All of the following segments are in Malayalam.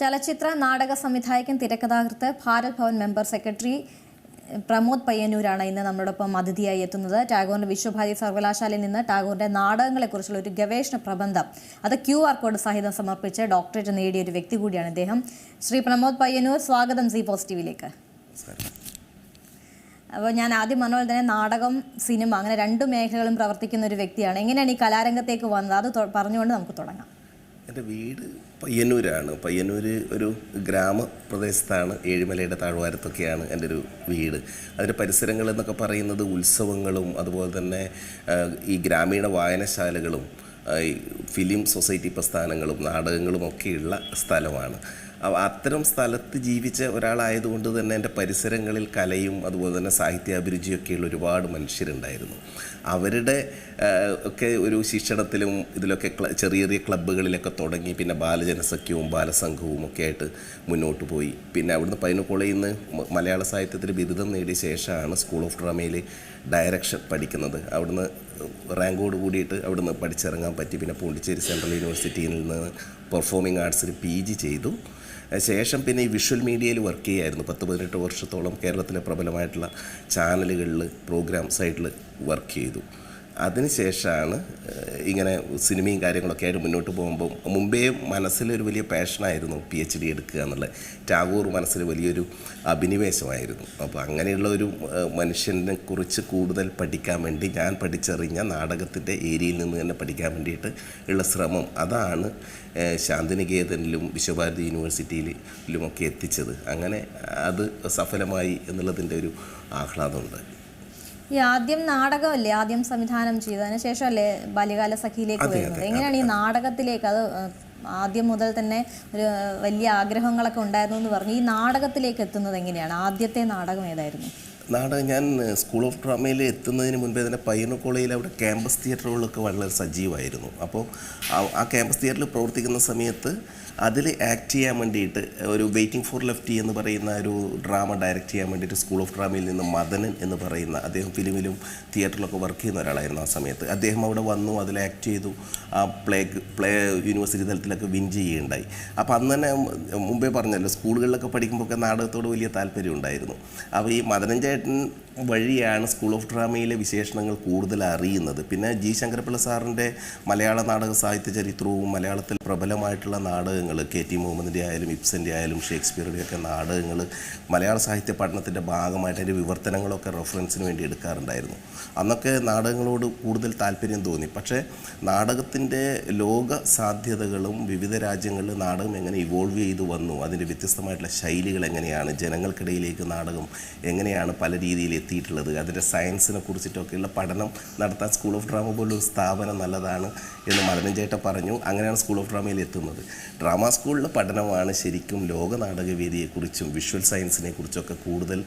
ചലച്ചിത്ര നാടക സംവിധായകൻ തിരക്കഥാകൃത്ത് ഭാരത് ഭവൻ മെമ്പർ സെക്രട്ടറി പ്രമോദ് പയ്യന്നൂരാണ് ഇന്ന് നമ്മളോടൊപ്പം അതിഥിയായി എത്തുന്നത്. ടാഗോറിന്റെ വിശ്വഭാരതി സർവകലാശാലയിൽ നിന്ന് ടാഗോറിന്റെ നാടകങ്ങളെക്കുറിച്ചുള്ള ഒരു ഗവേഷണ പ്രബന്ധം അത് ക്യു ആർ കോഡ് സഹിതം സമർപ്പിച്ച് ഡോക്ടറേറ്റ് നേടിയ ഒരു വ്യക്തി കൂടിയാണ് ഇദ്ദേഹം. ശ്രീ പ്രമോദ് പയ്യന്നൂർ സ്വാഗതം സി പോസിറ്റീവിലേക്ക് അപ്പോൾ ഞാൻ ആദ്യം പറഞ്ഞ പോലെ തന്നെ നാടകം സിനിമ അങ്ങനെ രണ്ട് മേഖലകളും പ്രവർത്തിക്കുന്ന ഒരു വ്യക്തിയാണ്. എങ്ങനെയാണ് ഈ കലാരംഗത്തേക്ക് വന്നത്? അത് പറഞ്ഞുകൊണ്ട് നമുക്ക് തുടങ്ങാം. എന്റെ വീട് പയ്യന്നൂരാണ്. പയ്യന്നൂർ ഒരു ഗ്രാമപ്രദേശത്താണ്. ഏഴിമലയുടെ താഴ്വാരത്തൊക്കെയാണ് എന്റെ ഒരു വീട്. അതിന്റെ പരിസരങ്ങൾ എന്നൊക്കെ പറയുന്നത് ഉത്സവങ്ങളും അതുപോലെ തന്നെ ഈ ഗ്രാമീണ വായനശാലകളും ഫിലിം സൊസൈറ്റി പ്രസ്ഥാനങ്ങളും നാടകങ്ങളും ഒക്കെയുള്ള സ്ഥലമാണ്. അത്തരം സ്ഥലത്ത് ജീവിച്ച ഒരാളായതുകൊണ്ട് തന്നെ എന്റെ പരിസരങ്ങളിൽ കലയും അതുപോലെ തന്നെ സാഹിത്യാഭിരുചിയൊക്കെയുള്ള ഒരുപാട് മനുഷ്യരുണ്ടായിരുന്നു. അവരുടെ ഒക്കെ ഒരു ശിക്ഷണത്തിലും ഇതിലൊക്കെ ചെറിയ ചെറിയ ക്ലബ്ബുകളിലൊക്കെ തുടങ്ങി പിന്നെ ബാലജനസഖ്യവും ബാലസംഘവും ഒക്കെ ആയിട്ട് മുന്നോട്ട് പോയി. പിന്നെ അവിടുന്ന് പൈനു കോളേജിൽ നിന്ന് മലയാള സാഹിത്യത്തിൽ ബിരുദം നേടിയ ശേഷമാണ് സ്കൂൾ ഓഫ് ഡ്രാമയിൽ ഡയറക്ഷൻ പഠിക്കുന്നത്. അവിടുന്ന് റാങ്കോട് കൂടിയിട്ട് അവിടുന്ന് പഠിച്ചിറങ്ങാൻ പറ്റി. പിന്നെ പോണ്ടിച്ചേരി സെൻട്രൽ യൂണിവേഴ്സിറ്റിയിൽ നിന്ന് പെർഫോമിംഗ് ആർട്സിൽ പി ജി ചെയ്തു. ശേഷം പിന്നെ ഈ വിഷ്വൽ മീഡിയയിൽ വർക്ക് ചെയ്യായിരുന്നു. പത്ത് പതിനെട്ട് വർഷത്തോളം കേരളത്തിലെ പ്രബലമായിട്ടുള്ള ചാനലുകളിൽ പ്രോഗ്രാം സൈഡിൽ വർക്ക് ചെയ്തു. അതിനുശേഷമാണ് ഇങ്ങനെ സിനിമയും കാര്യങ്ങളൊക്കെ ആയിട്ട് മുന്നോട്ട് പോകുമ്പോൾ മുമ്പേ മനസ്സിലൊരു വലിയ പാഷനായിരുന്നു പി എച്ച് ഡി എടുക്കുക എന്നുള്ളത്. ടാഗോർ മനസ്സിൽ വലിയൊരു അഭിനിവേശമായിരുന്നു. അപ്പോൾ അങ്ങനെയുള്ള ഒരു മനുഷ്യനെ കുറിച്ച് കൂടുതൽ പഠിക്കാൻ വേണ്ടി ഞാൻ പഠിച്ചറിഞ്ഞ നാടകത്തിന്റെ ഏരിയയിൽ നിന്ന് തന്നെ പഠിക്കാൻ വേണ്ടിയിട്ട് ഉള്ള ശ്രമം അതാണ് ശാന്തിനികേതനിലും വിശ്വഭാരതി യൂണിവേഴ്സിറ്റിയിലും ഒക്കെ എത്തിച്ചത്. അങ്ങനെ അത് സഫലമായി എന്നുള്ളതിന്റെ ഒരു ആഹ്ലാദമുണ്ട്. ഈ ആദ്യം നാടകമല്ലേ? ആദ്യം സംവിധാനം ചെയ്തതിന് ശേഷമല്ലേ ബാല്യകാല സഖിയിലേക്ക് വരുന്നത്? എങ്ങനെയാണ് ഈ നാടകത്തിലേക്ക്? അത് ആദ്യം മുതൽ തന്നെ ഒരു വലിയ ആഗ്രഹങ്ങളൊക്കെ ഉണ്ടായിരുന്നു എന്ന് പറഞ്ഞു. ഈ നാടകത്തിലേക്ക് എത്തുന്നത് എങ്ങനെയാണ്? ആദ്യത്തെ നാടകം ഏതായിരുന്നു? നാടകം ഞാൻ സ്കൂൾ ഓഫ് ഡ്രാമയിൽ എത്തുന്നതിന് മുൻപേ തന്നെ പയ്യന്നൂർ കോളേജിൽ അവിടെ ക്യാമ്പസ് തിയേറ്ററുകളൊക്കെ വളരെ സജീവമായിരുന്നു. അപ്പോൾ ആ ക്യാമ്പസ് തിയേറ്ററിൽ പ്രവർത്തിക്കുന്ന സമയത്ത് അതിൽ ആക്ട് ചെയ്യാൻ വേണ്ടിയിട്ട് ഒരു വെയിറ്റിംഗ് ഫോർ ലെഫ്റ്റി എന്ന് പറയുന്ന ഒരു ഡ്രാമ ഡയറക്റ്റ് ചെയ്യാൻ വേണ്ടിയിട്ട് സ്കൂൾ ഓഫ് ഡ്രാമയിൽ നിന്ന് മദനൻ എന്ന് പറയുന്ന അദ്ദേഹം ഫിലിമിലും തിയേറ്ററിലൊക്കെ വർക്ക് ചെയ്യുന്ന ഒരാളായിരുന്നു ആ സമയത്ത്. അദ്ദേഹം അവിടെ വന്നു അതിൽ ആക്ട് ചെയ്തു ആ പ്ലേ പ്ലേ യൂണിവേഴ്സിറ്റി തലത്തിലൊക്കെ വിൻ ചെയ്യുകയുണ്ടായി. അപ്പോൾ അന്ന് തന്നെ മുമ്പേ പറഞ്ഞല്ലോ സ്കൂളുകളിലൊക്കെ പഠിക്കുമ്പോഴൊക്കെ നാടകത്തോട് വലിയ താല്പര്യം ഉണ്ടായിരുന്നു. അപ്പോൾ ഈ മദനൻ ചേട്ടൻ വഴിയാണ് സ്കൂൾ ഓഫ് ഡ്രാമയിലെ വിശേഷണങ്ങൾ കൂടുതൽ അറിയുന്നത്. പിന്നെ ജി. ശങ്കരപ്പിള്ള സാറിന്റെ മലയാള നാടക സാഹിത്യ ചരിത്രവും മലയാളത്തിൽ പ്രബലമായിട്ടുള്ള നാടകങ്ങൾ കെ. ടി. മുഹമ്മദിന്റെ ആയാലും ഇബ്സന്റെ ആയാലും ഷേക്സ്പിയറുടെ ഒക്കെ നാടകങ്ങൾ മലയാള സാഹിത്യ പഠനത്തിന്റെ ഭാഗമായിട്ട് അതിന്റെ വിവർത്തനങ്ങളൊക്കെ റെഫറൻസിന് വേണ്ടി എടുക്കാറുണ്ടായിരുന്നു. അന്നൊക്കെ നാടകങ്ങളോട് കൂടുതൽ താല്പര്യം തോന്നി. പക്ഷേ നാടകത്തിന്റെ ലോക സാധ്യതകളും വിവിധ രാജ്യങ്ങളിൽ നാടകം എങ്ങനെ ഇവോൾവ് ചെയ്തു വന്നു അതിന്റെ വ്യത്യസ്തമായിട്ടുള്ള ശൈലികൾ എങ്ങനെയാണ് ജനങ്ങൾക്കിടയിലേക്ക് നാടകം എങ്ങനെയാണ് പല രീതിയിൽ എത്തിയിട്ടുള്ളത്. അതിന്റെ സയൻസിനെ കുറിച്ചിട്ടൊക്കെയുള്ള പഠനം നടത്താൻ സ്കൂൾ ഓഫ് ഡ്രാമ പോലൊരു സ്ഥാപനം നല്ലതാണ് എന്ന് മദനഞ്ചേട്ട ചേട്ട പറഞ്ഞു. അങ്ങനെയാണ് സ്കൂൾ ഓഫ് ഡ്രാമയിൽ എത്തുന്നത്. ഡ്രാമ സ്കൂളിലെ പഠനമാണ് ശരിക്കും ലോക നാടകവേദിയെക്കുറിച്ചും വിഷ്വൽ സയൻസിനെ കുറിച്ചൊക്കെ കൂടുതൽ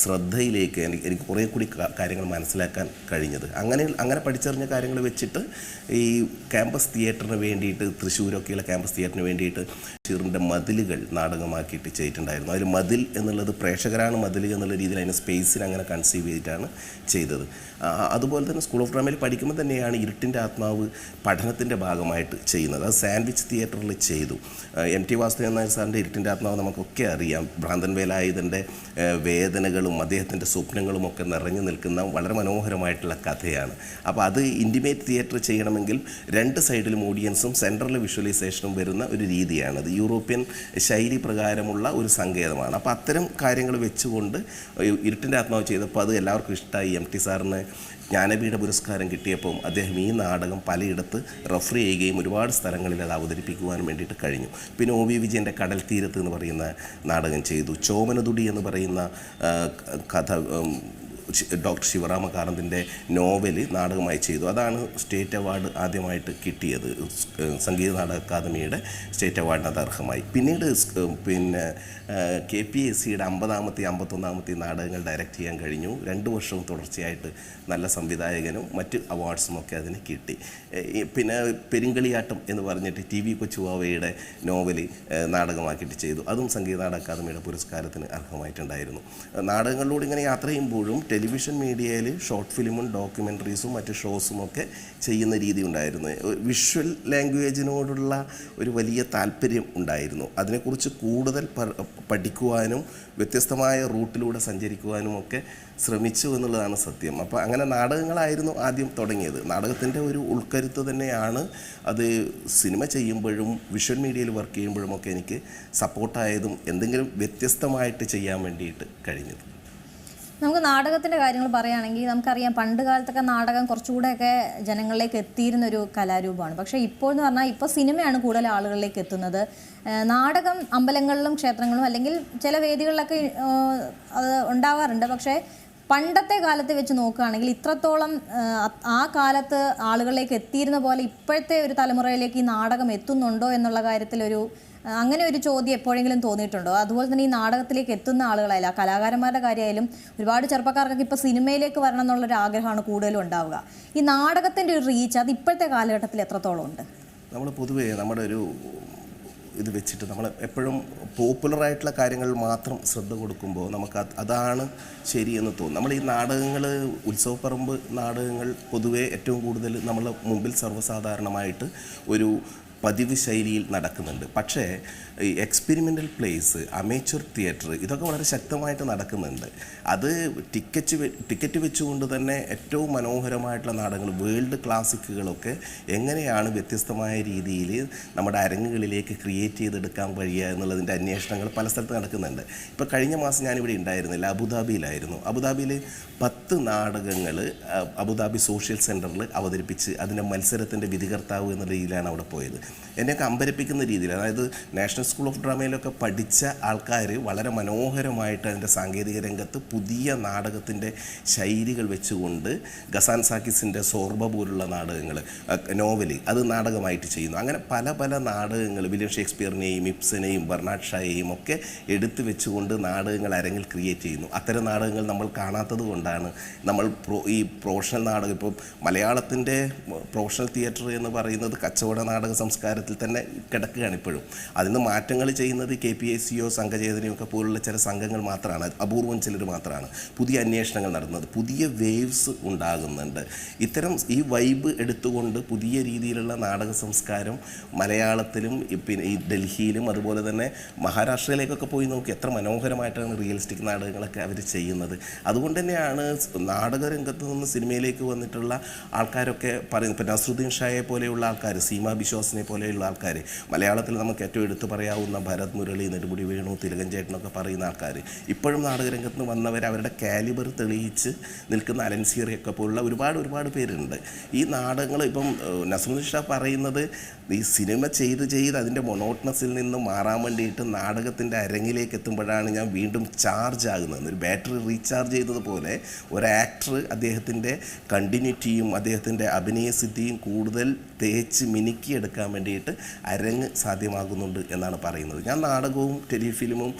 ശ്രദ്ധയിലേക്ക് എനിക്ക് എനിക്ക് കുറേ കൂടി കാര്യങ്ങൾ മനസ്സിലാക്കാൻ കഴിഞ്ഞത്. അങ്ങനെ അങ്ങനെ പഠിച്ചറിഞ്ഞ കാര്യങ്ങൾ വെച്ചിട്ട് ഈ ക്യാമ്പസ് തിയേറ്ററിന് വേണ്ടിയിട്ട് തൃശ്ശൂരൊക്കെയുള്ള ക്യാമ്പസ് തിയേറ്ററിന് വേണ്ടിയിട്ട് ഷീറിന്റെ മതിലുകൾ നാടകമാക്കിയിട്ട് ചെയ്തിട്ടുണ്ടായിരുന്നു. അതിൽ മതിൽ എന്നുള്ളത് പ്രേക്ഷകരാണ് മതിൽ എന്നുള്ള രീതിയിൽ അതിന് സ്പേസിന് അങ്ങനെ കൺസീവ് ചെയ്തിട്ടാണ് ചെയ്തത്. അതുപോലെ തന്നെ സ്കൂൾ ഓഫ് ഡ്രാമയിൽ പഠിക്കുമ്പോൾ തന്നെയാണ് ഇരുട്ടിന്റെ ആത്മാവ് പഠനത്തിന്റെ ഭാഗമായിട്ട് ചെയ്യുന്നത്. അത് സാൻഡ്വിച്ച് തിയേറ്ററിൽ ചെയ്തു. എം ടി വാസുദേവൻ നായർ സാറിന്റെ ഇരുട്ടിന്റെ ആത്മാവ് നമുക്കൊക്കെ അറിയാം. ഭ്രാന്തൻ വേലായുധന്റെ വേദനകളും അദ്ദേഹത്തിന്റെ സ്വപ്നങ്ങളും ഒക്കെ നിറഞ്ഞു നിൽക്കുന്ന വളരെ മനോഹരമായിട്ടുള്ള കഥയാണ്. അപ്പോൾ അത് ഇന്റിമേറ്റ് തിയേറ്റർ ചെയ്യണമെങ്കിൽ രണ്ട് സൈഡിലും ഓഡിയൻസും സെൻട്രൽ വിഷ്വലൈസേഷനും വരുന്ന ഒരു രീതിയാണ്. അത് യൂറോപ്യൻ ശൈലി പ്രകാരമുള്ള ഒരു സങ്കേതമാണ്. അപ്പോൾ അത്തരം കാര്യങ്ങൾ വെച്ചുകൊണ്ട് ഇരുട്ടിന്റെ ആത്മാവ് ചെയ്തപ്പോൾ അത് എല്ലാവർക്കും ഇഷ്ടമായി എം ടി സാറിന് ജ്ഞാനപീഠ പുരസ്കാരം കിട്ടിയപ്പോൾ അദ്ദേഹം ഈ നാടകം പലയിടത്ത് റെഫർ ചെയ്യുകയും ഒരുപാട് സ്ഥലങ്ങളിൽ അത് അവതരിപ്പിക്കുവാനും വേണ്ടിയിട്ട് കഴിഞ്ഞു. പിന്നെ ഒ വി വിജയന്റെ കടൽ തീരത്ത് എന്ന് പറയുന്ന നാടകം ചെയ്തു. ചോമനതുടി എന്ന് പറയുന്ന കഥ ഡോക്ടർ ശിവറാമ കാരന്തിന്റെ നോവൽ നാടകമായി ചെയ്തു. അതാണ് സ്റ്റേറ്റ് അവാർഡ് ആദ്യമായിട്ട് കിട്ടിയത്. സംഗീത നാടക അക്കാദമിയുടെ സ്റ്റേറ്റ് അവാർഡിന് അത് അർഹമായി. പിന്നീട് പിന്നെ കെ പി എസ് സിയുടെ അമ്പതാമത്തെ അമ്പത്തൊന്നാമത്തെ നാടകങ്ങൾ ഡയറക്റ്റ് ചെയ്യാൻ കഴിഞ്ഞു. രണ്ട് വർഷവും തുടർച്ചയായിട്ട് നല്ല സംവിധായകനും മറ്റ് അവാർഡ്സും ഒക്കെ അതിന് കിട്ടി. പിന്നെ പെരുങ്കളിയാട്ടം എന്ന് പറഞ്ഞിട്ട് ടി വി കൊച്ചുവാവയുടെ നോവൽ നാടകമാക്കിയിട്ട് ചെയ്തു. അതും സംഗീത നാടക അക്കാദമിയുടെ പുരസ്കാരത്തിന് അർഹമായിട്ടുണ്ടായിരുന്നു. നാടകങ്ങളിലൂടെ ഇങ്ങനെ യാത്ര ചെയ്യുമ്പോഴും ടെലിവിഷൻ മീഡിയയിൽ ഷോർട്ട് ഫിലിമും ഡോക്യുമെന്ററീസും മറ്റ് ഷോസും ഒക്കെ ചെയ്യുന്ന രീതി ഉണ്ടായിരുന്നു. വിഷ്വൽ ലാംഗ്വേജിനോടുള്ള ഒരു വലിയ താല്പര്യം ഉണ്ടായിരുന്നു. അതിനെക്കുറിച്ച് കൂടുതൽ പഠിക്കുവാനും വ്യത്യസ്തമായ റൂട്ടിലൂടെ സഞ്ചരിക്കുവാനും ഒക്കെ ശ്രമിച്ചു എന്നുള്ളതാണ് സത്യം. അപ്പോൾ അങ്ങനെ നാടകങ്ങളായിരുന്നു ആദ്യം തുടങ്ങിയത്. നാടകത്തിന്റെ ഒരു ഉൾക്കരുത്ത് തന്നെയാണ് അത് സിനിമ ചെയ്യുമ്പോഴും വിഷ്വൽ മീഡിയയിൽ വർക്ക് ചെയ്യുമ്പോഴും ഒക്കെ എനിക്ക് സപ്പോർട്ടായതും എന്തെങ്കിലും വ്യത്യസ്തമായിട്ട് ചെയ്യാൻ വേണ്ടിയിട്ട് കഴിഞ്ഞത്. നമുക്ക് നാടകത്തിന്റെ കാര്യങ്ങൾ പറയുകയാണെങ്കിൽ നമുക്കറിയാം പണ്ട് കാലത്തൊക്കെ നാടകം കുറച്ചുകൂടെയൊക്കെ ജനങ്ങളിലേക്ക് എത്തിയിരുന്ന ഒരു കലാരൂപമാണ്. പക്ഷേ ഇപ്പോൾ എന്ന് പറഞ്ഞാൽ ഇപ്പോൾ സിനിമയാണ് കൂടുതൽ ആളുകളിലേക്ക് എത്തുന്നത്. നാടകം അമ്പലങ്ങളിലും ക്ഷേത്രങ്ങളിലും അല്ലെങ്കിൽ ചില വേദികളിലൊക്കെ അത് ഉണ്ടാവാറുണ്ട്. പക്ഷേ പണ്ടത്തെ കാലത്ത് വെച്ച് നോക്കുകയാണെങ്കിൽ ഇത്രത്തോളം ആ കാലത്ത് ആളുകളിലേക്ക് എത്തിയിരുന്ന പോലെ ഇപ്പോഴത്തെ ഒരു തലമുറയിലേക്ക് ഈ നാടകം എത്തുന്നുണ്ടോ എന്നുള്ള കാര്യത്തിലൊരു അങ്ങനെ ഒരു ചോദ്യം എപ്പോഴെങ്കിലും തോന്നിയിട്ടുണ്ടോ? അതുപോലെ തന്നെ ഈ നാടകത്തിലേക്ക് എത്തുന്ന ആളുകളായാലും ആ കലാകാരന്മാരുടെ കാര്യമായാലും ഒരുപാട് ചെറുപ്പക്കാർക്കൊക്കെ ഇപ്പോൾ സിനിമയിലേക്ക് വരണം എന്നുള്ളൊരു ആഗ്രഹമാണ് കൂടുതലും ഉണ്ടാവുക. ഈ നാടകത്തിന്റെ ഒരു റീച്ച് അത് ഇപ്പോഴത്തെ കാലഘട്ടത്തിൽ എത്രത്തോളം ഉണ്ട്? നമ്മൾ പൊതുവേ നമ്മുടെ ഒരു ഇത് വെച്ചിട്ട് നമ്മൾ എപ്പോഴും പോപ്പുലറായിട്ടുള്ള കാര്യങ്ങളിൽ മാത്രം ശ്രദ്ധ കൊടുക്കുമ്പോൾ നമുക്ക് അത് അതാണ് ശരിയെന്ന് തോന്നും. നമ്മൾ ഈ നാടകങ്ങൾ ഉത്സവപ്പറമ്പ് നാടകങ്ങൾ പൊതുവേ ഏറ്റവും കൂടുതൽ നമ്മൾ മുമ്പിൽ സർവസാധാരണമായിട്ട് ഒരു പതിവ് ശൈലിയിൽ നടക്കുന്നുണ്ട്. പക്ഷേ ഈ എക്സ്പെരിമെന്റൽ പ്ലേസ് അമേച്ചർ തിയേറ്റർ ഇതൊക്കെ വളരെ ശക്തമായിട്ട് നടക്കുന്നുണ്ട്. അത് ടിക്കറ്റ് ടിക്കറ്റ് വെച്ചുകൊണ്ട് തന്നെ ഏറ്റവും മനോഹരമായിട്ടുള്ള നാടകങ്ങൾ വേൾഡ് ക്ലാസിക്കുകളൊക്കെ എങ്ങനെയാണ് വ്യത്യസ്തമായ രീതിയിൽ നമ്മുടെ അരങ്ങുകളിലേക്ക് ക്രിയേറ്റ് ചെയ്തെടുക്കാൻ കഴിയുക എന്നുള്ളതിന്റെ അന്വേഷണങ്ങൾ പല സ്ഥലത്ത് നടക്കുന്നുണ്ട്. ഇപ്പോൾ കഴിഞ്ഞ മാസം ഞാനിവിടെ ഉണ്ടായിരുന്നില്ല അബുദാബിയിലായിരുന്നു. അബുദാബിയിൽ പത്ത് നാടകങ്ങൾ അബുദാബി സോഷ്യൽ സെന്ററിൽ അവതരിപ്പിച്ച് അതിന്റെ മത്സരത്തിന്റെ വിധികർത്താവ് എന്ന രീതിയിലാണ് അവിടെ പോയത്. എന്നെയൊക്കെ അമ്പരപ്പിക്കുന്ന രീതിയിൽ അതായത് നാഷണൽ സ്കൂൾ ഓഫ് ഡ്രാമയിലൊക്കെ പഠിച്ച ആൾക്കാർ വളരെ മനോഹരമായിട്ട് അതിന്റെ സാങ്കേതിക രംഗത്ത് പുതിയ നാടകത്തിന്റെ ശൈലികൾ വെച്ചുകൊണ്ട് ഗസാൻ സാക്കിസിന്റെ സോർബ പോലുള്ള നാടകങ്ങൾ നോവൽ അത് നാടകമായിട്ട് ചെയ്യുന്നു. അങ്ങനെ പല പല നാടകങ്ങൾ വില്യം ഷേക്സ്പിയറിനെയും ഇപ്സനെയും ബർണാഡ് ഷായെയും ഒക്കെ എടുത്തു വെച്ചുകൊണ്ട് നാടകങ്ങൾ അരങ്ങിൽ ക്രിയേറ്റ് ചെയ്യുന്നു. അത്തരം നാടകങ്ങൾ നമ്മൾ കാണാത്തത് കൊണ്ടാണ് നമ്മൾ പ്രോ ഈ പ്രൊഫഷണൽ നാടകം ഇപ്പോൾ മലയാളത്തിന്റെ പ്രൊഫഷണൽ തിയേറ്റർ എന്ന് പറയുന്നത് കച്ചവട നാടക സംസ്കാരത്തിൽ തന്നെ കിടക്കുകയാണ് ഇപ്പോഴും. അതിന് മാറ്റങ്ങൾ ചെയ്യുന്നത് കെ പി എസ് സിയോ സംഘചേതനയോ ഒക്കെ പോലുള്ള ചില സംഘങ്ങൾ മാത്രമാണ്. അപൂർവം ചിലർ മാത്രമാണ്. പുതിയ അന്വേഷണങ്ങൾ നടന്നത് പുതിയ വേവ്സ് ഉണ്ടാകുന്നുണ്ട്. ഇത്തരം ഈ വൈബ് എടുത്തുകൊണ്ട് പുതിയ രീതിയിലുള്ള നാടക സംസ്കാരം മലയാളത്തിലും പിന്നെ ഈ ഡൽഹിയിലും അതുപോലെ തന്നെ മഹാരാഷ്ട്രയിലേക്കൊക്കെ പോയി നോക്കി എത്ര മനോഹരമായിട്ടാണ് റിയലിസ്റ്റിക് നാടകങ്ങളൊക്കെ അവർ ചെയ്യുന്നത്. അതുകൊണ്ട് തന്നെയാണ് നാടകരംഗത്ത് നിന്ന് സിനിമയിലേക്ക് വന്നിട്ടുള്ള ആൾക്കാരൊക്കെ പറയുന്നത്. ഇപ്പം നസറുദ്ദീൻ ഷായെ പോലെയുള്ള ആൾക്കാർ സീമ ബിശ്വാസിനെ പോലെയുള്ള ആൾക്കാർ മലയാളത്തിൽ നമുക്ക് ഏറ്റവും എടുത്തു പറയാവുന്ന ഭരത് മുരളി നെടുമുടി വേണു തിലകൻ ചേട്ടനൊക്കെ പറയുന്ന ആൾക്കാർ ഇപ്പോഴും നാടകരംഗത്ത് നിന്ന് വന്നവർ അവരുടെ കാലിബർ തെളിയിച്ച് നിൽക്കുന്ന അലൻസിയറിയൊക്കെ പോലുള്ള ഒരുപാട് ഒരുപാട് പേരുണ്ട്. ഈ നാടകങ്ങൾ ഇപ്പം ഏഹ്, ഷാ പറയുന്നത് ഈ സിനിമ ചെയ്ത് ചെയ്ത് അതിന്റെ മൊണോട്ടണസിൽ നിന്ന് മാറാൻ വേണ്ടിയിട്ട് നാടകത്തിന്റെ അരങ്ങിലേക്ക് എത്തുമ്പോഴാണ് ഞാൻ വീണ്ടും ചാർജ് ആകുന്നത്. ഒരു ബാറ്ററി റീചാർജ് ചെയ്തതുപോലെ ഒരു ആക്ടർ അദ്ദേഹത്തിന്റെ കണ്ടിന്യൂറ്റിയും അദ്ദേഹത്തിന്റെ അഭിനയസിദ്ധിയും കൂടുതൽ തേച്ച് മിനുക്കിയെടുക്കാൻ വേണ്ടിയിട്ട് അരങ്ങ് സാധ്യമാകുന്നുണ്ട് എന്നാണ് പറയുന്നത്. ഞാൻ നാടകവും ടെലിഫിലിമും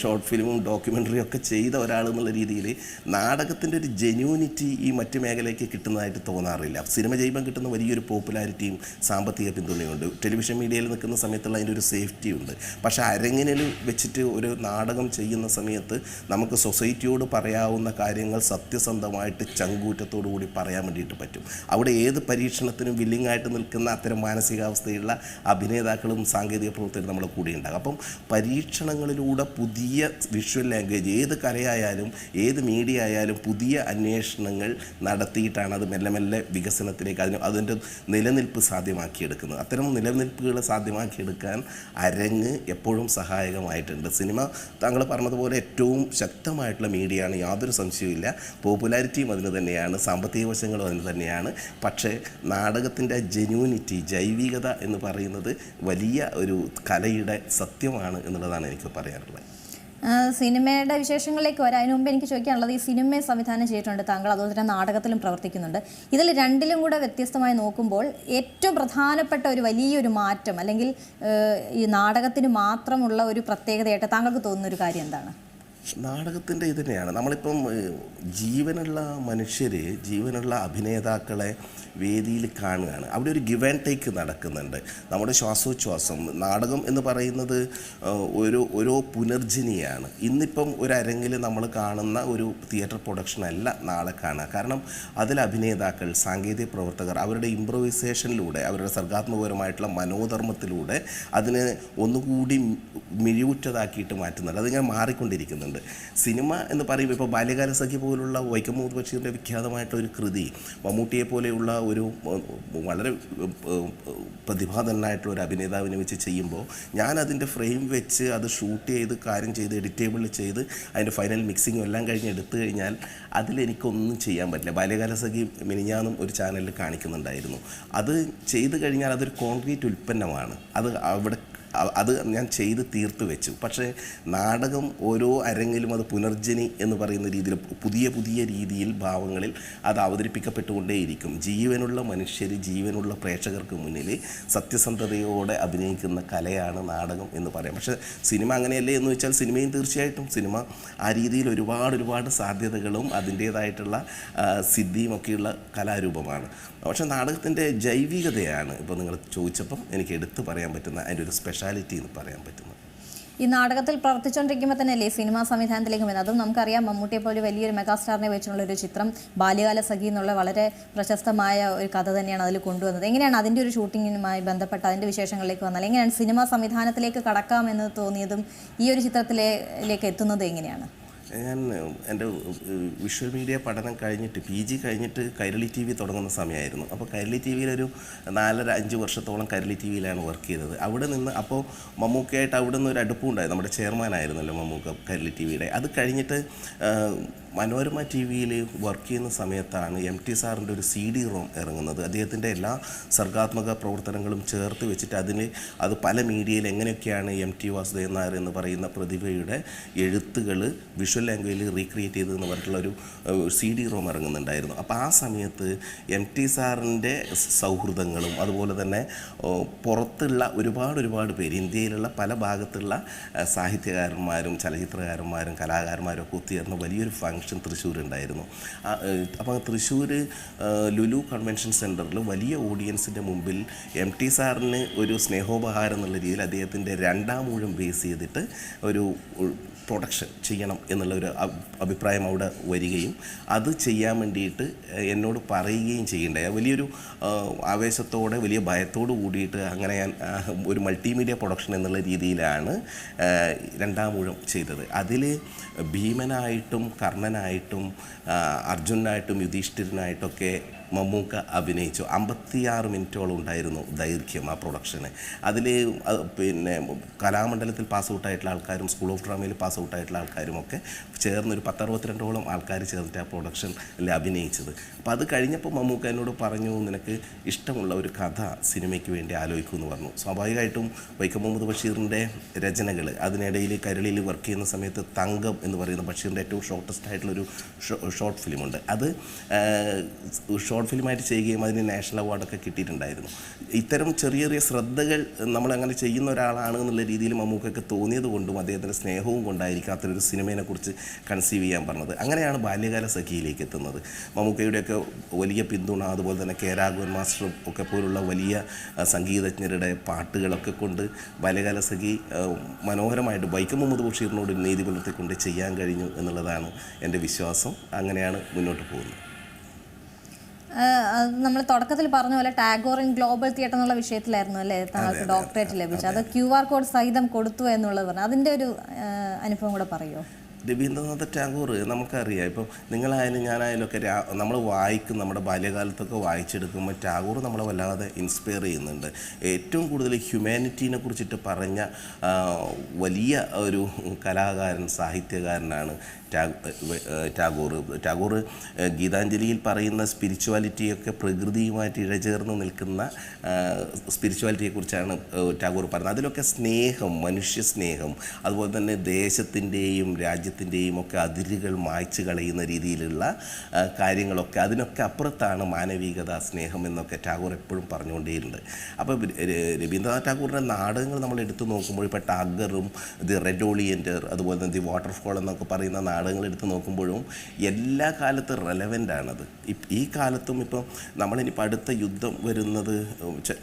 ഷോർട്ട് ഫിലിമും ഡോക്യുമെന്ററിയും ഒക്കെ ചെയ്ത ഒരാൾ എന്നുള്ള രീതിയിൽ നാടകത്തിന്റെ ഒരു ജെന്യൂനിറ്റി ഈ മറ്റ് മേഖലയ്ക്ക് കിട്ടുന്നതായിട്ട് തോന്നാറില്ല. സിനിമ ചെയ്യുമ്പം കിട്ടുന്ന വലിയൊരു പോപ്പുലാരിറ്റിയും സാമ്പത്തിക പിന്തുണയുണ്ട്. ടെലിവിഷൻ മീഡിയയിൽ നിൽക്കുന്ന സമയത്തുള്ള അതിന്റെ ഒരു സേഫ്റ്റി ഉണ്ട് പക്ഷേ അരങ്ങിനിൽ വെച്ചിട്ട് ഒരു നാടകം ചെയ്യുന്ന സമയത്ത് നമുക്ക് സൊസൈറ്റിയോട് പറയാവുന്ന കാര്യങ്ങൾ സത്യസന്ധമായിട്ട് ചങ്കൂറ്റത്തോടു കൂടി പറയാൻ വേണ്ടിയിട്ട് പറ്റും. അവിടെ ഏത് പരീക്ഷണത്തിനും വില്ലിംഗ് ആയിട്ട് നിൽക്കുന്ന അത്തരം മാനസികാവസ്ഥയുള്ള അഭിനേതാക്കളും സാങ്കേതിക പ്രവർത്തകരും നമ്മുടെ കൂടെ ഉണ്ടാകും അപ്പം പരീക്ഷണങ്ങളിലൂടെ പുതിയ വിഷ്വൽ ലാംഗ്വേജ് ഏത് കലയായാലും ഏത് മീഡിയ ആയാലും പുതിയ അന്വേഷണങ്ങൾ നടത്തിയിട്ടാണ് അത് മെല്ലെ മെല്ലെ വികസനത്തിലേക്ക് അതിന് അതിന്റെ നിലനിൽപ്പ് സാധ്യമാക്കിയെടുക്കുന്നത്. അത്തരം നിലനിൽപ്പുകൾ സാധ്യമാക്കിയെടുക്കാൻ അരങ്ങ് എപ്പോഴും സഹായകമായിട്ടുണ്ട്. സിനിമ താങ്കൾ പറഞ്ഞതുപോലെ ഏറ്റവും ശക്തമായിട്ടുള്ള മീഡിയയാണ് യാതൊരു സംശയവുമില്ല. പോപ്പുലാരിറ്റിയും അതിന് തന്നെയാണ്. സാമ്പത്തിക വശങ്ങളും അതിന് തന്നെയാണ്. പക്ഷേ നാടകത്തിന്റെ ജെന്യൂനിറ്റി ജൈവികത എന്ന് പറയുന്നത് വലിയ ഒരു കലയുടെ സത്യമാണ് എന്നുള്ളതാണ് എനിക്ക് പറയാനുള്ളത്. സിനിമയുടെ വിശേഷങ്ങളിലേക്ക് വരാം. അതിനു മുമ്പ് എനിക്ക് ചോദിക്കാനുള്ളത് ഈ സിനിമയെ സംവിധാനം ചെയ്തിട്ടുണ്ട് താങ്കൾ അതുപോലെ തന്നെ നാടകത്തിലും പ്രവർത്തിക്കുന്നുണ്ട്. ഇതിൽ രണ്ടിലും കൂടെ വ്യത്യസ്തമായി നോക്കുമ്പോൾ ഏറ്റവും പ്രധാനപ്പെട്ട ഒരു വലിയൊരു മാറ്റം അല്ലെങ്കിൽ ഈ നാടകത്തിന് മാത്രമുള്ള ഒരു പ്രത്യേകതയായിട്ട് താങ്കൾക്ക് തോന്നുന്ന ഒരു കാര്യം എന്താണ്? നാടകത്തിന്റെ ഇത് തന്നെയാണ് നമ്മളിപ്പം ജീവനുള്ള മനുഷ്യർ ജീവനുള്ള അഭിനേതാക്കളെ വേദിയിൽ കാണുകയാണ്. അവിടെ ഒരു ഗിവ് ആൻഡ് ടേക്ക് നടക്കുന്നുണ്ട്. നമ്മുടെ ശ്വാസോച്ഛ്വാസം നാടകം എന്ന് പറയുന്നത് ഒരു ഓരോ പുനർജനിയാണ്. ഇന്നിപ്പം ഒരു അരങ്ങിൽ നമ്മൾ കാണുന്ന ഒരു തിയേറ്റർ പ്രൊഡക്ഷൻ അല്ല നാളെ കാണുക. കാരണം അതിൽ അഭിനേതാക്കൾ സാങ്കേതിക പ്രവർത്തകർ അവരുടെ ഇമ്പ്രവൈസേഷനിലൂടെ അവരുടെ സർഗാത്മകപരമായിട്ടുള്ള മനോധർമ്മത്തിലൂടെ അതിനെ ഒന്നുകൂടി മിഴിവുറ്റതാക്കിയിട്ട് മാറ്റുന്നുണ്ട്. അതിങ്ങനെ മാറിക്കൊണ്ടിരിക്കുന്നുണ്ട്. സിനിമ എന്ന് പറയുമ്പോൾ ഇപ്പോൾ ബാല്യകാലസഖ്യ പോലുള്ള വൈക്കം മുഹമ്മദ് ബഷീറിന്റെ വിഖ്യാതമായിട്ടുള്ള ഒരു കൃതി മമ്മൂട്ടിയെ പോലെയുള്ള ഒരു വളരെ പ്രതിഭാതനായിട്ടുള്ള ഒരു അഭിനേതാവിനെ വെച്ച് ചെയ്യുമ്പോൾ ഞാൻ അതിന്റെ ഫ്രെയിം വെച്ച് അത് ഷൂട്ട് ചെയ്ത് കാര്യം ചെയ്ത് എഡിറ്റേബിളിൽ ചെയ്ത് അതിന്റെ ഫൈനൽ മിക്സിങ്ങും എല്ലാം കഴിഞ്ഞ് എടുത്തു കഴിഞ്ഞാൽ അതിലെനിക്കൊന്നും ചെയ്യാൻ പറ്റില്ല. ബാല്യകാലസഖി മിനിഞ്ഞാന്നും ഒരു ചാനലിൽ കാണിക്കുന്നുണ്ടായിരുന്നു. അത് ചെയ്തു കഴിഞ്ഞാൽ അതൊരു കോൺക്രീറ്റ് ഉൽപ്പന്നമാണ്. അത് അവിടെ അത് ഞാൻ ചെയ്ത് തീർത്ത് വെച്ചു. പക്ഷേ നാടകം ഓരോ അരങ്ങിലും അത് പുനർജനി എന്ന് പറയുന്ന രീതിയിൽ പുതിയ പുതിയ രീതിയിൽ ഭാവങ്ങളിൽ അത് അവതരിപ്പിക്കപ്പെട്ടുകൊണ്ടേയിരിക്കും. ജീവനുള്ള മനുഷ്യർ ജീവനുള്ള പ്രേക്ഷകർക്ക് മുന്നിൽ സത്യസന്ധതയോടെ അഭിനയിക്കുന്ന കലയാണ് നാടകം എന്ന് പറയാം. പക്ഷേ സിനിമ അങ്ങനെയല്ലേ എന്ന് വെച്ചാൽ സിനിമയും തീർച്ചയായിട്ടും സിനിമ ആ രീതിയിൽ ഒരുപാട് ഒരുപാട് സാധ്യതകളും അതിന്റേതായിട്ടുള്ള സിദ്ധിയും ഒക്കെയുള്ള കലാരൂപമാണ്. പക്ഷേ നാടകത്തിന്റെ ജൈവികതയാണ് ഇപ്പോൾ നിങ്ങൾ ചോദിച്ചപ്പം എനിക്ക് എടുത്തു പറയാൻ പറ്റുന്ന അതിന്റെ ഒരു സ്പെഷ്യാലിറ്റി എന്ന് പറയാൻ പറ്റുന്നത്. ഈ നാടകത്തിൽ പ്രവർത്തിച്ചുകൊണ്ടിരിക്കുമ്പോൾ തന്നെ അല്ലേ സിനിമാ സംവിധാനത്തിലേക്ക് വരുന്നത്? അതും നമുക്കറിയാം മമ്മൂട്ടിയെ പോലെ വലിയൊരു മെഗാസ്റ്റാറിനെ വെച്ചുള്ള ഒരു ചിത്രം ബാല്യകാല സഖി എന്നുള്ള വളരെ പ്രശസ്തമായ ഒരു കഥ തന്നെയാണ് അതിൽ കൊണ്ടുവന്നത്. എങ്ങനെയാണ് അതിന്റെ ഒരു ഷൂട്ടിങ്ങിനുമായി ബന്ധപ്പെട്ട് അതിന്റെ വിശേഷങ്ങളിലേക്ക് വന്നാൽ? എങ്ങനെയാണ് സിനിമാ സംവിധാനത്തിലേക്ക് കടക്കാമെന്ന് തോന്നിയതും ഈ ഒരു ചിത്രത്തിലേക്ക് എത്തുന്നത് എങ്ങനെയാണ്? ഞാൻ എന്റെ വിഷ്വൽ മീഡിയ പഠനം കഴിഞ്ഞിട്ട് പി ജി കഴിഞ്ഞിട്ട് കൈരളി ടി വി തുടങ്ങുന്ന സമയമായിരുന്നു. അപ്പോൾ കൈരളി ടി വിയിലൊരു നാലര അഞ്ച് വർഷത്തോളം കൈരളി ടി വിയിലാണ് വർക്ക് ചെയ്തത്. അവിടെ നിന്ന് അപ്പോൾ മമ്മൂക്കയായിട്ട് അവിടെ നിന്ന് ഒരു അടുപ്പമുണ്ടായി നമ്മുടെ ചെയർമാനായിരുന്നല്ലോ മമ്മൂക്ക കൈരളി ടി വിയുടെ. അത് കഴിഞ്ഞിട്ട് മനോരമ ടി വിയിൽ വർക്ക് ചെയ്യുന്ന സമയത്താണ് എം ടി സാറിന്റെ ഒരു സി ഡി റോം ഇറങ്ങുന്നത്. അദ്ദേഹത്തിന്റെ എല്ലാ സർഗാത്മക പ്രവർത്തനങ്ങളും ചേർത്ത് വെച്ചിട്ട് അതിന് അത് പല മീഡിയയിൽ എങ്ങനെയൊക്കെയാണ് എം ടി വാസുദേവൻ നായർ എന്ന് പറയുന്ന പ്രതിഭയുടെ എഴുത്തുകൾ വിഷ്വൽ ലാംഗ്വേജിൽ റീക്രിയേറ്റ് ചെയ്തതെന്ന് പറഞ്ഞിട്ടുള്ള ഒരു സി ഡി റോം ഇറങ്ങുന്നുണ്ടായിരുന്നു. അപ്പോൾ ആ സമയത്ത് എം ടി സാറിന്റെ സൗഹൃദങ്ങളും അതുപോലെ തന്നെ പുറത്തുള്ള ഒരുപാട് ഒരുപാട് പേര് ഇന്ത്യയിലുള്ള പല ഭാഗത്തുള്ള സാഹിത്യകാരന്മാരും ചലച്ചിത്രകാരന്മാരും കലാകാരന്മാരും ഒക്കെ ഒത്തുചേർന്ന വലിയൊരു ഫംഗ്ഷൻ തൃശ്ശൂർ ഉണ്ടായിരുന്നു അപ്പോൾ തൃശ്ശൂർ ലുലു കൺവെൻഷൻ സെന്ററിൽ വലിയ ഓഡിയൻസിന്റെ മുമ്പിൽ എം ടി സാറിന് ഒരു സ്നേഹോപഹാരം എന്നുള്ള രീതിയിൽ അദ്ദേഹത്തിന്റെ രണ്ടാം ഊഴം ബേസ് ചെയ്തിട്ട് ഒരു പ്രൊഡക്ഷൻ ചെയ്യണം എന്നുള്ള ഒരു അഭി- അഭിപ്രായം അവിടെ വരികയും അത് ചെയ്യാൻ വേണ്ടിയിട്ട് എന്നോട് പറയുകയും ചെയ്യേണ്ടത് വലിയൊരു ആവേശത്തോടെ വലിയ ഭയത്തോട് കൂടിയിട്ട് അങ്ങനെ ഞാൻ ഒരു മൾട്ടിമീഡിയ പ്രൊഡക്ഷൻ എന്നുള്ള രീതിയിലാണ് രണ്ടാമൂഴം ചെയ്തത്. അതിൽ ഭീമനായിട്ടും കർണനായിട്ടും അർജുനായിട്ടും യുധിഷ്ഠിരനായിട്ടൊക്കെ മമ്മൂക്ക അഭിനയിച്ചു. അമ്പത്തിയാറ് മിനിറ്റോളം ഉണ്ടായിരുന്നു ദൈർഘ്യം ആ പ്രൊഡക്ഷന് അതിൽ പിന്നെ കലാമണ്ഡലത്തിൽ പാസ് ഔട്ടായിട്ടുള്ള ആൾക്കാരും സ്കൂൾ ഓഫ് ഡ്രാമയിൽ പാസ് ഔട്ടായിട്ടുള്ള ആൾക്കാരും ഒക്കെ ചേർന്ന് ഒരു പത്തറുപത്തിരണ്ടോളം ആൾക്കാർ ചേർന്നിട്ട് ആ പ്രൊഡക്ഷനിൽ അഭിനയിച്ചത്. അപ്പോൾ അത് കഴിഞ്ഞപ്പോൾ മമ്മൂക്ക എന്നോട് പറഞ്ഞു നിനക്ക് ഇഷ്ടമുള്ള ഒരു കഥ സിനിമയ്ക്ക് വേണ്ടി ആലോചിക്കുമെന്ന് പറഞ്ഞു. സ്വാഭാവികമായിട്ടും വൈക്കം മുഹമ്മദ് ബഷീറിന്റെ രചനകൾ അതിനിടയിൽ കരളിയിൽ വർക്ക് ചെയ്യുന്ന സമയത്ത് തങ്കം എന്ന് പറയുന്ന ബഷീറിന്റെ ഏറ്റവും ഷോർട്ടസ്റ്റ് ആയിട്ടുള്ളൊരു ഷോർട്ട് ഫിലിമുണ്ട് അത് ഷോർട്ട് ഫിലിമായിട്ട് ചെയ്യുകയും അതിന് നാഷണൽ അവാർഡൊക്കെ കിട്ടിയിട്ടുണ്ടായിരുന്നു. ഇത്തരം ചെറിയ ചെറിയ ശ്രദ്ധകൾ നമ്മളങ്ങനെ ചെയ്യുന്ന ഒരാളാണ് എന്നുള്ള രീതിയിൽ മമ്മൂക്കൊക്കെ തോന്നിയത് കൊണ്ടും അദ്ദേഹത്തിന്റെ സ്നേഹവും കൊണ്ടായിരിക്കും അത്തരൊരു സിനിമയെക്കുറിച്ച് കൺസീവ് ചെയ്യാൻ പറഞ്ഞത്. അങ്ങനെയാണ് ബാല്യകാല സഖിയിലേക്ക് എത്തുന്നത്. മമ്മൂക്കയുടെയൊക്കെ വലിയ പിന്തുണ അതുപോലെ തന്നെ കെ രാഘവൻ മാസ്റ്ററും ഒക്കെ പോലുള്ള വലിയ സംഗീതജ്ഞരുടെ പാട്ടുകളൊക്കെ കൊണ്ട് ബാല്യകാല സഖി മനോഹരമായിട്ട് വൈക്കം മുഹമ്മദ് ബഷീറിനോട് നീതി പുലർത്തിക്കൊണ്ട് ചെയ്യാൻ കഴിഞ്ഞു എന്നുള്ളതാണ് എന്റെ വിശ്വാസം. അങ്ങനെയാണ് മുന്നോട്ട് പോകുന്നത്. നമ്മൾ തുടക്കത്തിൽ പറഞ്ഞ പോലെ ടാഗോറിൻ ഗ്ലോബൽ തിയേറ്റർ എന്നുള്ള വിഷയത്തിലായിരുന്നു അല്ലേ താങ്കൾക്ക് ഡോക്ടറേറ്റ് ലഭിച്ചത്. അത്. ക്യു ആർ കോഡ് സഹിതം കൊടുത്തു എന്നുള്ളത് പറഞ്ഞു അതിന്റെ ഒരു അനുഭവം കൂടെ പറയുമോ? രവീന്ദ്രനാഥ ടാഗോർ നമുക്കറിയാം. ഇപ്പം നിങ്ങളായാലും ഞാനായാലും ഒക്കെ നമ്മൾ വായിക്കും നമ്മുടെ ബാല്യകാലത്തൊക്കെ വായിച്ചെടുക്കുമ്പോൾ ടാഗോർ നമ്മളെ വല്ലാതെ ഇൻസ്പയർ ചെയ്യുന്നുണ്ട്. ഏറ്റവും കൂടുതൽ ഹ്യൂമാനിറ്റീനെ കുറിച്ചിട്ട് പറഞ്ഞ വലിയ ഒരു കലാകാരൻ സാഹിത്യകാരനാണ് ടാഗോർ. ടാഗോർ ഗീതാഞ്ജലിയിൽ പറയുന്ന സ്പിരിച്വാലിറ്റിയൊക്കെ പ്രകൃതിയുമായിട്ട് ഇഴചേർന്ന് നിൽക്കുന്ന സ്പിരിച്വാലിറ്റിയെക്കുറിച്ചാണ് ടാഗോർ പറയുന്നത് അതിലൊക്കെ സ്നേഹം മനുഷ്യ സ്നേഹം അതുപോലെ തന്നെ ദേശത്തിന്റെയും രാജ്യത്തിന്റെയും രാജ്യത്തിന്റെയും ഒക്കെ അതിരുകൾ മായ്ച്ചു കളയുന്ന രീതിയിലുള്ള കാര്യങ്ങളൊക്കെ അതിനൊക്കെ അപ്പുറത്താണ് മാനവികത സ്നേഹം എന്നൊക്കെ ടാഗോർ എപ്പോഴും പറഞ്ഞുകൊണ്ടേയിരുന്നത് അപ്പോൾ രവീന്ദ്രനാഥ് ടാഗോറിന്റെ നാടകങ്ങൾ നമ്മൾ എടുത്തു നോക്കുമ്പോൾ ഇപ്പോൾ ടാഗറും ദി റെഡ് ഓളിയന്റർ അതുപോലെ തന്നെ ദി വാട്ടർഫോൾ എന്നൊക്കെ പറയുന്ന നാടകങ്ങൾ എടുത്തു നോക്കുമ്പോഴും എല്ലാ കാലത്തും റെലവന്റ് ആണത്. ഈ കാലത്തും ഇപ്പം നമ്മളിനിപ്പോൾ അടുത്ത യുദ്ധം വരുന്നത്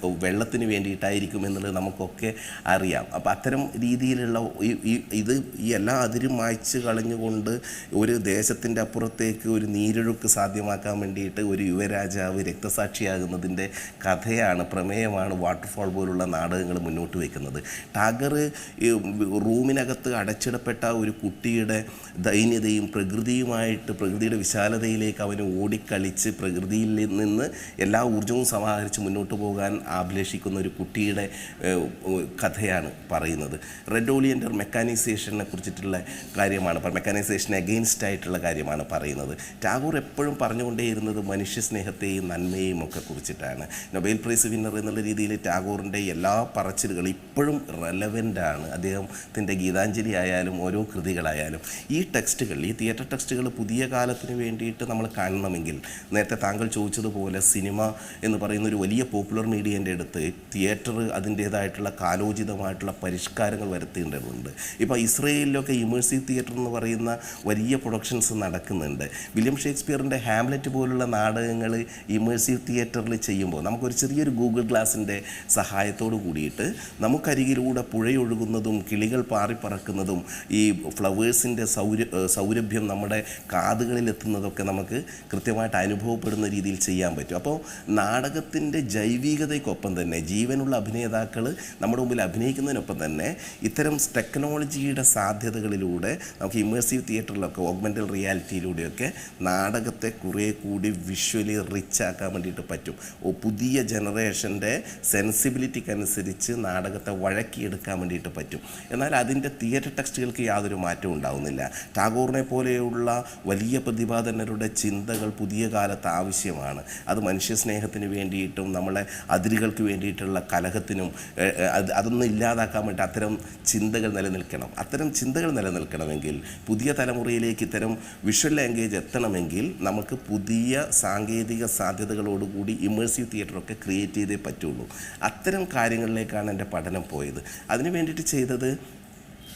വെള്ളത്തിന് വേണ്ടിയിട്ടായിരിക്കും എന്നുള്ളത് നമുക്കൊക്കെ അറിയാം. അപ്പോൾ അത്തരം രീതിയിലുള്ള ഈ- ഇത് ഈ എല്ലാ അതിരും മായ്ച്ച് കളഞ്ഞുകൊണ്ട് ഒരു ദേശത്തിന്റെ അപ്പുറത്തേക്ക് ഒരു നീരൊഴുക്ക് സാധ്യമാക്കാൻ വേണ്ടിയിട്ട് ഒരു യുവരാജാവ് രക്തസാക്ഷിയാകുന്നതിന്റെ കഥയാണ് പ്രമേയമാണ് വാട്ടർഫോൾ പോലുള്ള നാടകങ്ങൾ മുന്നോട്ട് വയ്ക്കുന്നത്. ടാഗർ റൂമിനകത്ത് അടച്ചിടപ്പെട്ട ഒരു കുട്ടിയുടെ ദൈന്യതയും പ്രകൃതിയുമായിട്ട് പ്രകൃതിയുടെ വിശാലതയിലേക്ക് അവന് ഓടിക്കളിച്ച് പ്രകൃതിയിൽ നിന്ന് എല്ലാ ഊർജവും സമാഹരിച്ച് മുന്നോട്ട് പോകാൻ അഭിലേഷിക്കുന്ന ഒരു കുട്ടിയുടെ കഥയാണ് പറയുന്നത്. റെഡ് ഓളിയന്റർ മെക്കാനൈസേഷനെ കുറിച്ചിട്ടുള്ള കാര്യമാണ് മെക്കാനൈസേഷൻ അഗെയിൻസ്റ്റ് ആയിട്ടുള്ള കാര്യമാണ് പറയുന്നത്. ടാഗോർ എപ്പോഴും പറഞ്ഞുകൊണ്ടേയിരുന്നത് മനുഷ്യ സ്നേഹത്തെയും നന്മയെയും ഒക്കെ കുറിച്ചിട്ടാണ്. നൊബേൽ പ്രൈസ് വിന്നർ എന്നുള്ള രീതിയിൽ ടാഗോറിന്റെ എല്ലാ പറച്ചിലുകളും ഇപ്പോഴും റെലവെന്റ് ആണ്. അദ്ദേഹത്തിന്റെ ഗീതാഞ്ജലി ആയാലും ഓരോ കൃതികളായാലും. ഈ ടെക്സ്റ്റുകൾ ഈ തിയേറ്റർ ടെക്സ്റ്റുകൾ പുതിയ കാലത്തിന് വേണ്ടിയിട്ട് നമ്മൾ കാണണമെങ്കിൽ നേരത്തെ താങ്കൾ ചോദിച്ചതുപോലെ സിനിമ എന്ന് പറയുന്ന ഒരു വലിയ പോപ്പുലർ മീഡിയേന്റെ അടുത്ത് തിയേറ്റർ അതിന്റേതായിട്ടുള്ള കാലോചിതമായിട്ടുള്ള പരിഷ്കാരങ്ങൾ വരുത്തേണ്ടതുണ്ട്. ഇപ്പോൾ ഇസ്രയേലിലൊക്കെ ഇമേഴ്സീവ് തിയേറ്റർ എന്ന് പറയുന്ന വലിയ പ്രൊഡക്ഷൻസ് നടക്കുന്നുണ്ട്. വില്യം ഷേക്സ്പിയറിന്റെ ഹാംലെറ്റ് പോലുള്ള നാടകങ്ങൾ ഇമേഴ്സീവ് തിയേറ്ററിൽ ചെയ്യുമ്പോൾ നമുക്കൊരു ചെറിയൊരു ഗൂഗിൾ ഗ്ലാസിന്റെ സഹായത്തോട് കൂടിയിട്ട് നമുക്കരികിലൂടെ പുഴയൊഴുകുന്നതും കിളികൾ പാറിപ്പറക്കുന്നതും ഈ ഫ്ലവേഴ്സിന്റെ സൗര സൗരഭ്യം നമ്മുടെ കാതുകളിൽ എത്തുന്നതൊക്കെ നമുക്ക് കൃത്യമായിട്ട് അനുഭവപ്പെടുന്ന രീതിയിൽ ചെയ്യാൻ പറ്റും. അപ്പോൾ നാടകത്തിന്റെ ജൈവികതയ്ക്കൊപ്പം തന്നെ ജീവനുള്ള അഭിനേതാക്കൾ നമ്മുടെ മുമ്പിൽ അഭിനയിക്കുന്നതിനൊപ്പം തന്നെ ഇത്തരം ടെക്നോളജിയുടെ സാധ്യതകളിലൂടെ നമുക്ക് ഇമേഴ്സീവ് തിയേറ്ററിലൊക്കെ ഓഗ്മെന്റൽ റിയാലിറ്റിയിലൂടെയൊക്കെ നാടകത്തെ കുറേ കൂടി വിഷ്വലി റിച്ച് ആക്കാൻ വേണ്ടിയിട്ട് പറ്റും. പുതിയ ജനറേഷന്റെ സെൻസിബിലിറ്റിക്കനുസരിച്ച് നാടകത്തെ വഴക്കിയെടുക്കാൻ വേണ്ടിയിട്ട് പറ്റും. എന്നാൽ അതിന്റെ തിയേറ്റർ ടെക്സ്റ്റുകൾക്ക് യാതൊരു മാറ്റവും ഉണ്ടാവുന്നില്ല. ടാഗോറിനെ പോലെയുള്ള വലിയ പ്രതിപാദനരുടെ ചിന്തകൾ പുതിയ കാലത്ത് ആവശ്യമാണ്. അത് മനുഷ്യ സ്നേഹത്തിന് വേണ്ടിയിട്ടും നമ്മളെ അതിരുകൾക്ക് വേണ്ടിയിട്ടുള്ള കലഹത്തിനും അതൊന്നും ഇല്ലാതാക്കാൻ വേണ്ടി അത്തരം ചിന്തകൾ നിലനിൽക്കണം. അത്തരം ചിന്തകൾ നിലനിൽക്കണമെങ്കിൽ പുതിയ തലമുറയിലേക്ക് ഇത്തരം വിഷ്വൽ ലാംഗ്വേജ് എത്തണമെങ്കിൽ നമുക്ക് പുതിയ സാങ്കേതിക സാധ്യതകളോടുകൂടി ഇമേഴ്സീവ് തിയേറ്ററൊക്കെ ക്രിയേറ്റ് ചെയ്തേ പറ്റുള്ളൂ. അത്തരം കാര്യങ്ങളിലേക്കാണ് എന്റെ പഠനം പോയത്. അതിന് വേണ്ടിയിട്ട് ചെയ്തത്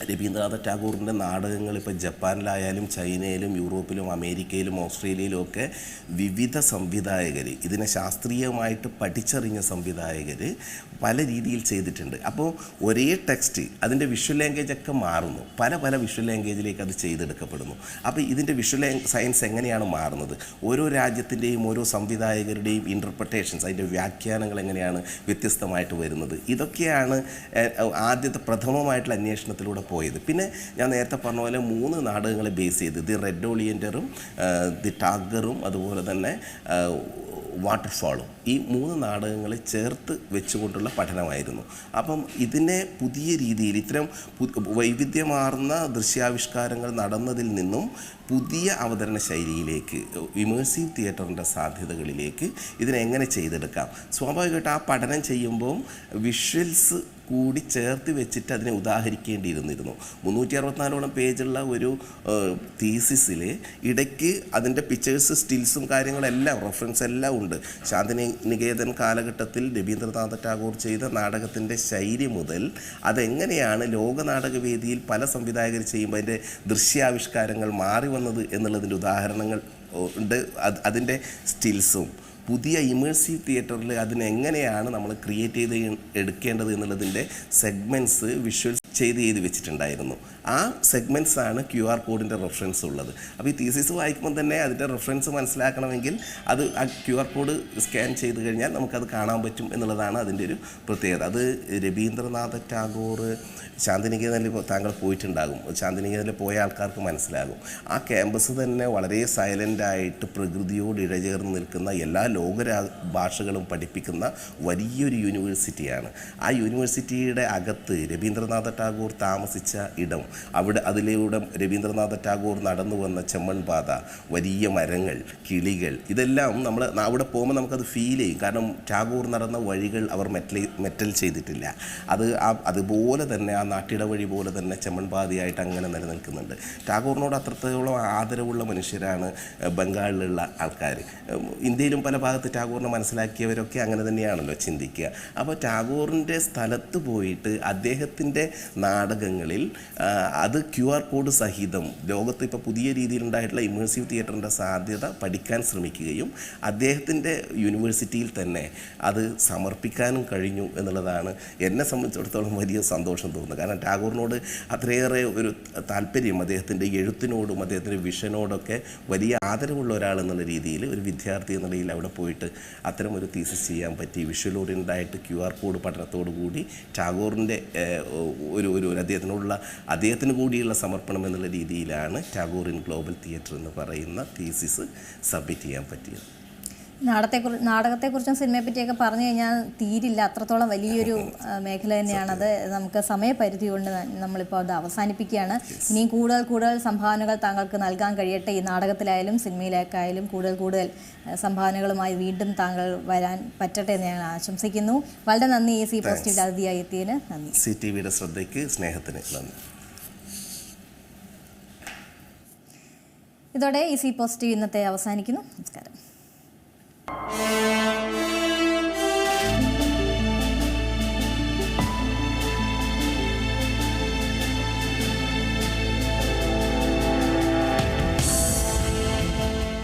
രവീന്ദ്രനാഥ ടാഗോറിന്റെ നാടകങ്ങൾ ഇപ്പോൾ ജപ്പാനിലായാലും ചൈനയിലും യൂറോപ്പിലും അമേരിക്കയിലും ഓസ്ട്രേലിയയിലും ഒക്കെ വിവിധ സംവിധായകർ ഇതിനെ ശാസ്ത്രീയമായിട്ട് പഠിച്ചറിഞ്ഞ സംവിധായകർ പല രീതിയിൽ ചെയ്തിട്ടുണ്ട്. അപ്പോൾ ഒരേ ടെക്സ്റ്റ് അതിന്റെ വിഷ്വൽ ലാംഗ്വേജ് ഒക്കെ മാറുന്നു. പല പല വിഷ്വൽ ലാംഗ്വേജിലേക്ക് അത് ചെയ്തെടുക്കപ്പെടുന്നു. അപ്പോൾ ഇതിന്റെ വിഷ്വൽ സയൻസ് എങ്ങനെയാണ് മാറുന്നത്? ഓരോ രാജ്യത്തിന്റെയും ഓരോ സംവിധായകരുടെയും ഇന്റർപ്രിട്ടേഷൻസ് അതിന്റെ വ്യാഖ്യാനങ്ങൾ എങ്ങനെയാണ് വ്യത്യസ്തമായിട്ട് വരുന്നത്? ഇതൊക്കെയാണ് ആദ്യത്തെ പ്രഥമമായിട്ടുള്ള അന്വേഷണത്തിലൂടെ പോയത്. പിന്നെ ഞാൻ നേരത്തെ പറഞ്ഞ പോലെ മൂന്ന് നാടകങ്ങളെ ബേസ് ചെയ്ത് ദി റെഡ് ഓളിയന്ററും ദി ടാഗറും അതുപോലെ തന്നെ വാട്ടർഫാളും ഈ മൂന്ന് നാടകങ്ങളെ ചേർത്ത് വെച്ചുകൊണ്ടുള്ള പഠനമായിരുന്നു. അപ്പം ഇതിനെ പുതിയ രീതിയിൽ ഇത്തരം വൈവിധ്യമാർന്ന ദൃശ്യാവിഷ്കാരങ്ങൾ നടന്നതിൽ നിന്നും പുതിയ അവതരണ ശൈലിയിലേക്ക് ഇമേഴ്സീവ് തിയേറ്ററിന്റെ സാധ്യതകളിലേക്ക് ഇതിനെങ്ങനെ ചെയ്തെടുക്കാം? സ്വാഭാവികമായിട്ട് ആ പഠനം ചെയ്യുമ്പോൾ വിഷ്വൽസ് കൂടി ചേർത്ത് വെച്ചിട്ട് അതിനെ ഉദാഹരിക്കേണ്ടിയിരുന്നിരുന്നു. മുന്നൂറ്റി അറുപത്തിനാലോളം പേജുള്ള ഒരു തീസിസിൽ ഇടയ്ക്ക് അതിന്റെ പിക്ചേഴ്സ് സ്റ്റിൽസും കാര്യങ്ങളെല്ലാം റെഫറൻസ് എല്ലാം ഉണ്ട്. ശാന്തിനി നികേതൻ കാലഘട്ടത്തിൽ രവീന്ദ്രനാഥ ടാഗോർ ചെയ്ത നാടകത്തിന്റെ ശൈലി മുതൽ അതെങ്ങനെയാണ് ലോക നാടകവേദിയിൽ പല സംവിധായകർ ചെയ്യുമ്പോൾ അതിന്റെ ദൃശ്യാവിഷ്കാരങ്ങൾ മാറി വന്നത് എന്നുള്ളതിന്റെ ഉദാഹരണങ്ങൾ ഉണ്ട്. അത് അതിന്റെ സ്റ്റിൽസും പുതിയ ഇമേഴ്സീവ് തിയേറ്ററിൽ അതിനെങ്ങനെയാണ് നമ്മൾ ക്രിയേറ്റ് ചെയ്ത് എടുക്കേണ്ടത് എന്നുള്ളതിന്റെ സെഗ്മെന്റ്സ് വിഷ്വൽസ് ചെയ്ത് ചെയ്ത് വെച്ചിട്ടുണ്ടായിരുന്നു. ആ സെഗ്മെന്റ്സ് ആണ് ക്യു ആർ കോഡിന്റെ റെഫറൻസ് ഉള്ളത്. അപ്പോൾ ഈ തീസിസ് വായിക്കുമ്പോൾ തന്നെ അതിന്റെ റെഫറൻസ് മനസ്സിലാക്കണമെങ്കിൽ അത് ആ ക്യു ആർ കോഡ് സ്കാൻ ചെയ്ത് കഴിഞ്ഞാൽ നമുക്കത് കാണാൻ പറ്റും എന്നുള്ളതാണ് അതിന്റെ ഒരു പ്രത്യേകത. അത് രവീന്ദ്രനാഥ ടാഗോർ ശാന്തിനികേതനിൽ താങ്കൾ പോയിട്ടുണ്ടാകും. ശാന്തിനികേതനിൽ പോയ ആൾക്കാർക്ക് മനസ്സിലാകും. ആ ക്യാമ്പസ് തന്നെ വളരെ സൈലന്റായിട്ട് പ്രകൃതിയോട് ഇഴചേർന്ന് നിൽക്കുന്ന എല്ലാ ലോകരാ ഭാഷകളും പഠിപ്പിക്കുന്ന വലിയൊരു യൂണിവേഴ്സിറ്റിയാണ് ആ യൂണിവേഴ്സിറ്റിയുടെ അകത്ത് രവീന്ദ്രനാഥ ടാഗോർ താമസിച്ച ഇടം. അവിടെ അതിലൂടെ രവീന്ദ്രനാഥ ടാഗോർ നടന്നു വന്ന ചെമ്മൺപാത വലിയ മരങ്ങൾ കിളികൾ ഇതെല്ലാം നമ്മൾ അവിടെ പോകുമ്പോൾ നമുക്കത് ഫീൽ ചെയ്യും. കാരണം ടാഗോർ നടന്ന വഴികൾ അവർ മെറ്റൽ മെറ്റൽ ചെയ്തിട്ടില്ല. അത് ആ അതുപോലെ തന്നെ ആ നാട്ടിട വഴി പോലെ തന്നെ ചെമ്മൺപാതയായിട്ട് അങ്ങനെ നിലനിൽക്കുന്നുണ്ട്. ടാഗോറിനോട് അത്രത്തോളം ആദരവുള്ള മനുഷ്യരാണ് ബംഗാളിലുള്ള ആൾക്കാർ ഇന്ത്യയിലും പല ഭാഗത്ത് ടാഗോറിനെ മനസ്സിലാക്കിയവരൊക്കെ അങ്ങനെ തന്നെയാണല്ലോ ചിന്തിക്കുക. അപ്പോൾ ടാഗോറിന്റെ സ്ഥലത്ത് പോയിട്ട് അദ്ദേഹത്തിന്റെ നാടകങ്ങളിൽ അത് ക്യു ആർ കോഡ് സഹിതം ലോകത്ത് ഇപ്പോൾ പുതിയ രീതിയിലുണ്ടായിട്ടുള്ള ഇമേഴ്സീവ് തിയേറ്ററിന്റെ സാധ്യത പഠിക്കാൻ ശ്രമിക്കുകയും അദ്ദേഹത്തിന്റെ യൂണിവേഴ്സിറ്റിയിൽ തന്നെ അത് സമർപ്പിക്കാനും കഴിഞ്ഞു എന്നുള്ളതാണ് എന്നെ സംബന്ധിച്ചിടത്തോളം വലിയ സന്തോഷം തോന്നുന്നത്. കാരണം ടാഗോറിനോട് അത്രയേറെ ഒരു താല്പര്യം അദ്ദേഹത്തിന്റെ എഴുത്തിനോടും അദ്ദേഹത്തിന്റെ വിഷനോടൊക്കെ വലിയ ആദരവുള്ള ഒരാൾ എന്നുള്ള രീതിയിൽ ഒരു വിദ്യാർത്ഥി എന്ന നിലയിൽ അവിടെ പോയിട്ട് അത്തരം ഒരു തീസിസ് ചെയ്യാൻ പറ്റി. വിഷ്വൽ ഓറിയന്റായിട്ട് ക്യു ആർ കോഡ് പഠനത്തോടു കൂടി ടാഗോറിന്റെ ഒരു ഒരു അദ്ദേഹത്തിനുള്ള അദ്ദേഹത്തിന് കൂടിയുള്ള സമർപ്പണം എന്നുള്ള രീതിയിലാണ് ടാഗോർ ഇൻ ഗ്ലോബൽ തിയേറ്റർ എന്ന് പറയുന്ന തീസിസ് സബ്മിറ്റ് ചെയ്യാൻ പറ്റിയത്. നാടകത്തെക്കുറി നാടകത്തെക്കുറിച്ചും സിനിമയെ പറ്റിയൊക്കെ പറഞ്ഞു കഴിഞ്ഞാൽ തീരില്ല. അത്രത്തോളം വലിയൊരു മേഖല തന്നെയാണത്. നമുക്ക് സമയപരിധി കൊണ്ട് നമ്മളിപ്പോൾ അത് അവസാനിപ്പിക്കുകയാണ്. ഇനിയും കൂടുതൽ കൂടുതൽ സംഭാവനകൾ താങ്കൾക്ക് നൽകാൻ കഴിയട്ടെ. ഈ നാടകത്തിലായാലും സിനിമയിലൊക്കെ ആയാലും കൂടുതൽ കൂടുതൽ സംഭാവനകളുമായി വീണ്ടും താങ്കൾ വരാൻ പറ്റട്ടെ എന്ന് ഞാൻ ആശംസിക്കുന്നു. വളരെ നന്ദി ഈ സി പോസിറ്റീവ് അതിഥിയായി എത്തിയതിന് നന്ദി. സി ടി വിയുടെ ശ്രദ്ധയ്ക്ക് സ്നേഹത്തിന് നന്ദി. ഇതോടെ ഈ സി പോസിറ്റീവ് ഇന്നത്തെ അവസാനിക്കുന്നു. നമസ്കാരം. Música